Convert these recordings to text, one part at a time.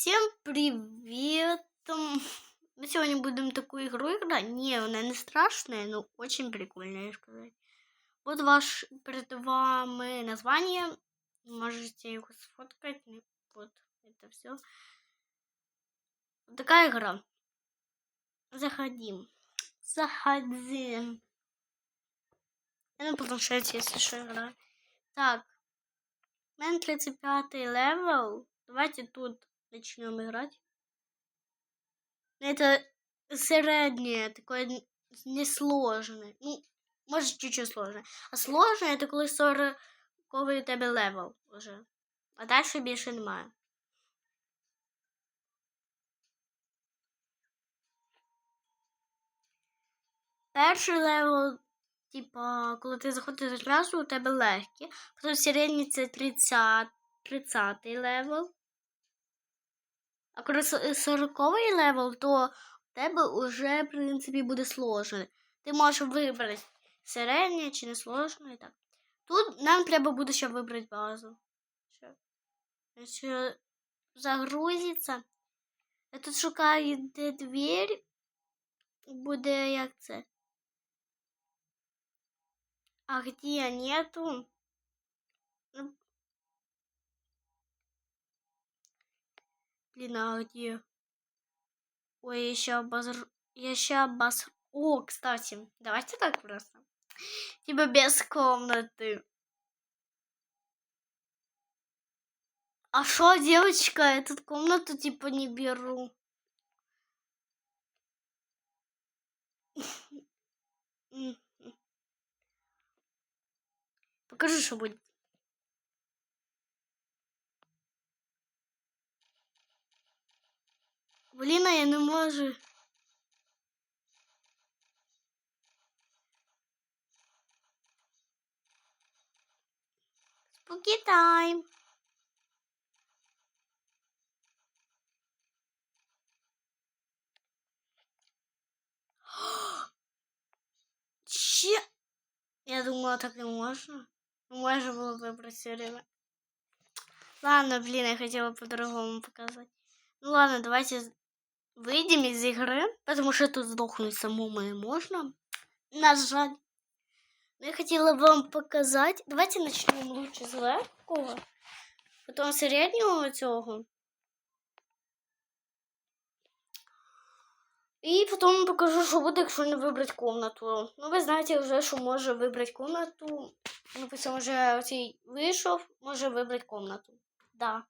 Всем привет! Мы сегодня будем такую игру играть. Не, она не страшная, но очень прикольная, сказать. Вот ваш перед вами название. Можете его сфоткать. Вот это все. Такая игра. Заходим. Заходим. Я на планшете, если что, играю. Так. У меня 35 левел. Давайте тут начнем играть. Это среднее, такое несложное. Ну, может, чуть-чуть сложное. А сложное это коли 40 у тебе левел уже. А дальше більше немає. Перший левел, типа, коли ти заходиш одразу, у тебе легкі. Потім середній це 30 30 левел. А коли 40 левел, то у тебе вже, в принципі, буде сложно. Ти можеш вибрати середнє чи не сложне і так. Тут нам треба буде ще вибрати базу. Якщо загрузиться. Я тут шукаю, де двір. Буде як це. А где нету? Блин, где? Ой, еще обозр... Еще обос... О, кстати, давайте так просто. Типа без комнаты. А что, девочка, эту комнату типа не беру. Покажи, что будет. Блін, а я не можу. Спуки тайм. Че? Я думала, так не можно. Можно было выбрать все время. Ладно, блин, я хотела по-другому показать. Ну ладно, давайте выйдем из игры, потому что тут сдохнуть самому можно. На жаль. Но я хотела вам показать. Давайте начнем лучше з легкого. Потом середнього цього. І потім покажу, що буде, якщо не вибрати комнату. Ну, ви знаєте вже, що може вибрати комнату. Ну, потім вже оцей вийшов, може вибрати комнату. Да.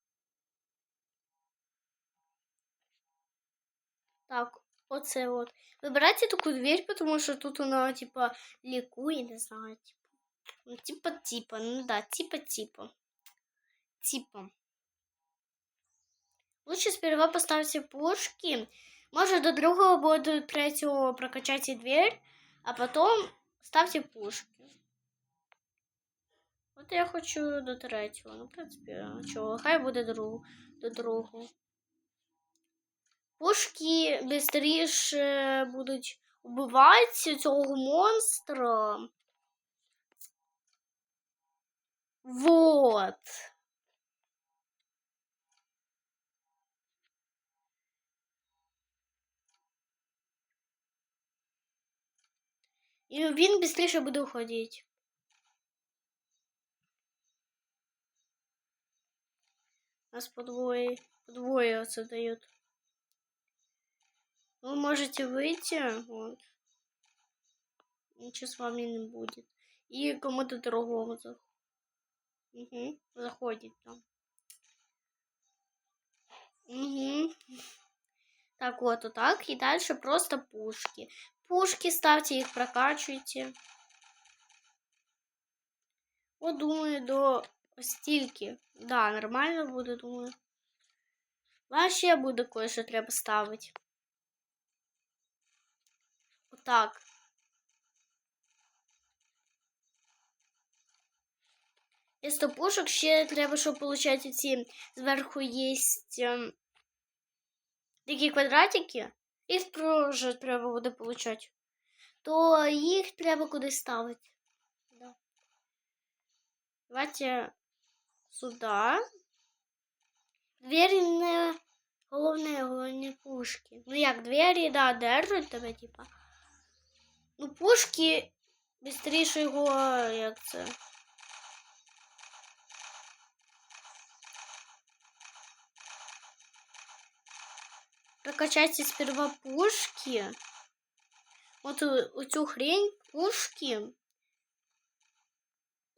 Так, оце от. Вибирайте таку дверь, тому що тут вона, типа, лікує, не знаю, типа. Ну, типа, типа, ну да, типа, типа. Типа. Лучше сперва поставьте пушки. Может, до другого або до третього прокачайте дверь, а потом ставьте пушки. От я хочу до третього. Ну, в принципі, чого, хай буде друг, до другого. Пушки швидше будуть убивати цього монстра. Вот. І він швидше буде уходити. Нас подвое, подвое це дает. Вы можете выйти, вот. Ничего с вами не будет. И кому-то другому заходит. Угу. Заходит там. Угу. Так вот, вот так. И дальше просто пушки. Пушки ставьте, их прокачивайте. Вот, думаю, до стільки. Да, нормально буде, думаю. Вообще буде кое-що треба ставити. Так. Із топушок ще треба, щоб получати ці зверху є ем, такі квадратики. Їх теж треба буде получати. То їх треба кудись ставити. Да. Давайте сюди. Двері не Головне, головне пушки. Ну як, двері, да, держать тебе, типа. Ну, пушки быстріше його, як це. Прокачайте сперва пушки. Вот у цю хрень пушки.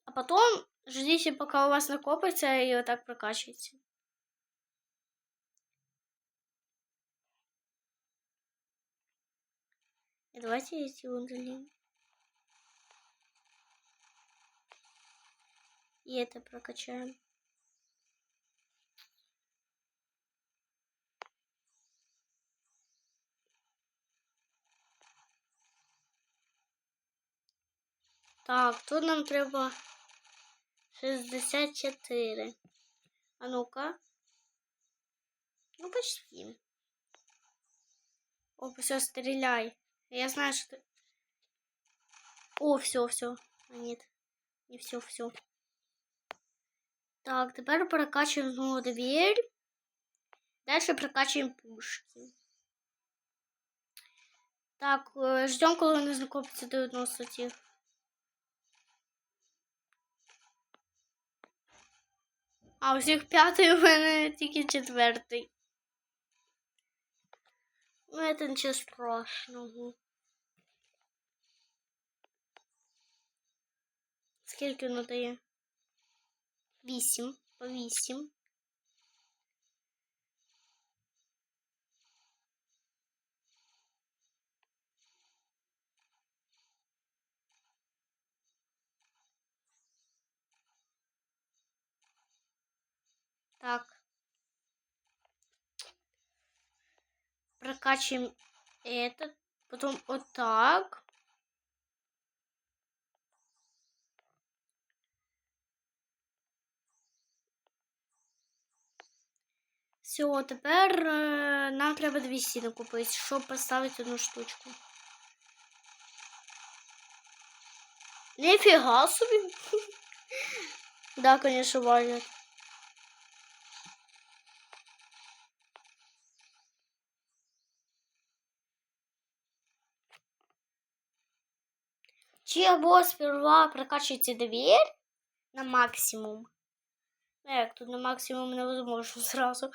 А потом ждите, пока у вас накопится, и вот так прокачивайте. Давайте эти удалим. И это прокачаем. Так, тут нам треба 64. А ну-ка. Ну, почти. О, все, стреляй. Я знаю, что... О, все, все. А нет. Не все, все. Так, теперь прокачиваем снова дверь. Дальше прокачиваем пушки. Так, э, ждем, коли вони знакомиться до 90 А у всіх п'ятий у мене тільки четвертий. Ну, це нічого страшного. Скільки воно дає? Вісім. По вісім. Так. Прокачиваем этот. Потом вот так. Все, тепер е, нам треба дві стіни купити, щоб поставити одну штучку. Нифига собі. да, конечно, валят. Чего сперва прокачивайте дверь на максимум. Як тут на максимум невозможно сразу.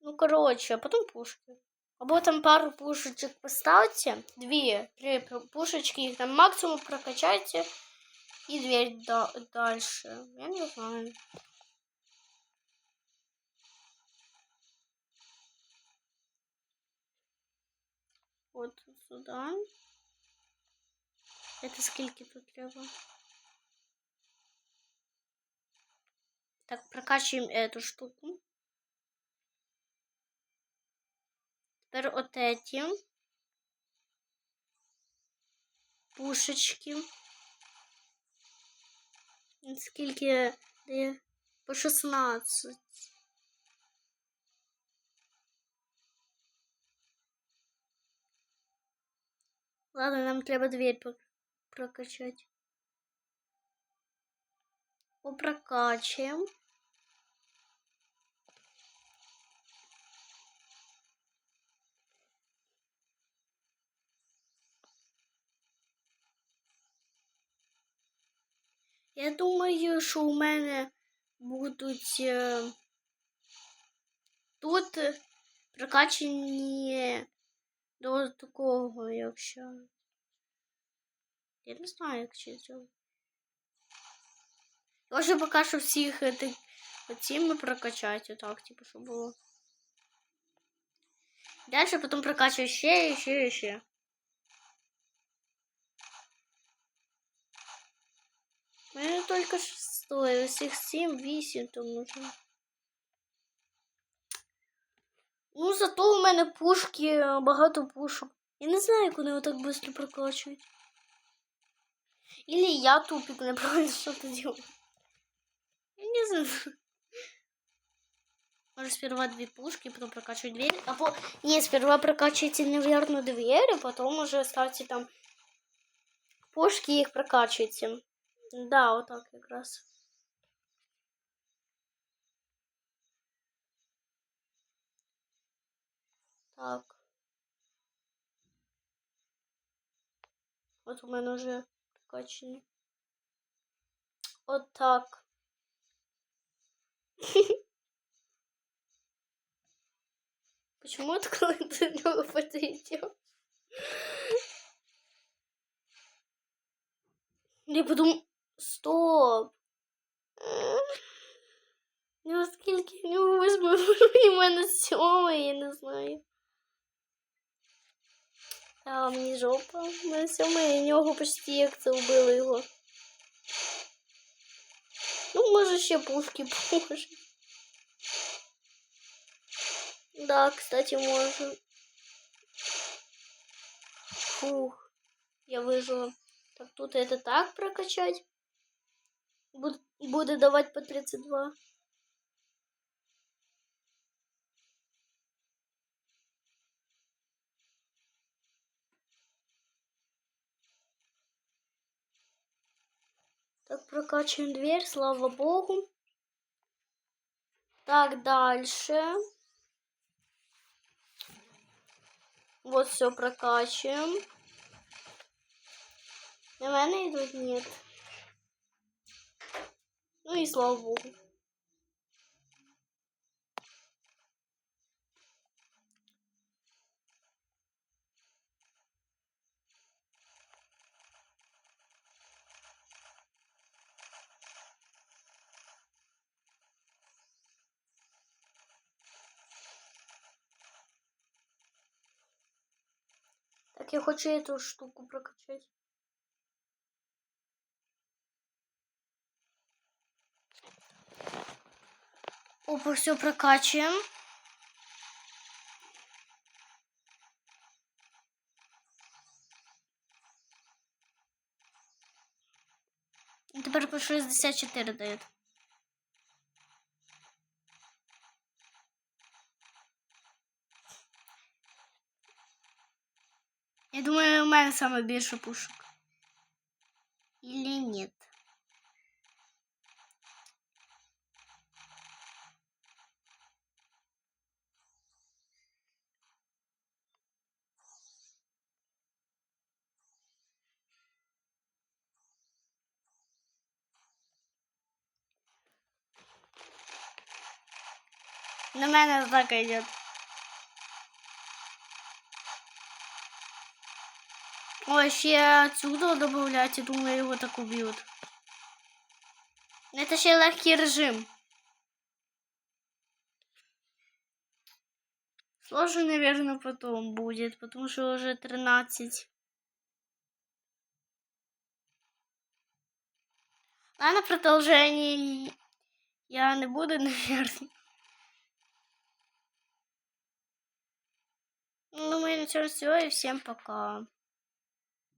Ну, короче, а потом пушки. Або там пару пушечек поставьте. Две, три пушечки, их там максимум прокачайте. И дверь да дальше. Я не знаю. Вот сюда. Это скільки тут треба? Так, прокачиваем эту штуку. Теперь вот эти пушечки. Скільки дає? По 16. Ладно, нам треба дверь прокачать. Попрокачаем. Я думаю, що у мене будуть е, тут прокачені до такого, якщо. Я не знаю, як ще зробити. Я вже поки що всіх цими прокачати, отак, типу, щоб було. Дальше потом прокачиваю ще, і ще, і ще. У мене тільки шестой, усіх 7, 8 то можна. Ну, зато у мене пушки, багато пушок. Я не знаю, як вони отак швидко прокачують. Или я тупик, неправильно что-то делаю. Я не знаю. Может, сперва две пушки, потом прокачивать дверь. А по... Не, сперва прокачивайте, наверное, дверь, а потом уже ставьте там пушки и их прокачивайте. Да, вот так как раз. Так. От у мене вже прокачені. От так. Почему до нього подойдем? Я подумав, стоп. Ну, скільки в нього восьми, і в мене сьоме, я не знаю. А мені жопа, в мене сьоме, і в нього почти як це вбили його. Ну, може, ще пушки поможе. Да, кстати, можно. Фух, я выжила. Так, тут это так прокачать. Буд Буду давать по 32. Так, прокачиваем дверь, слава богу. Так, дальше. Вот все прокачиваем. На мене идут нет. Ну и слава богу. Так, я хочу эту штуку прокачать. Опа, все прокачиваем. И Теперь по 64 дает. Я думаю, у мене саме більше пушок. Или нет? На мене так йде. Ой, ще отсюда добавлять, я думаю, его так убьют. Это ще легкий режим. Сложно, наверное, потом будет, потому что уже 13. А на продолжение я не буду, наверное. Ну, мы на все, и всем пока.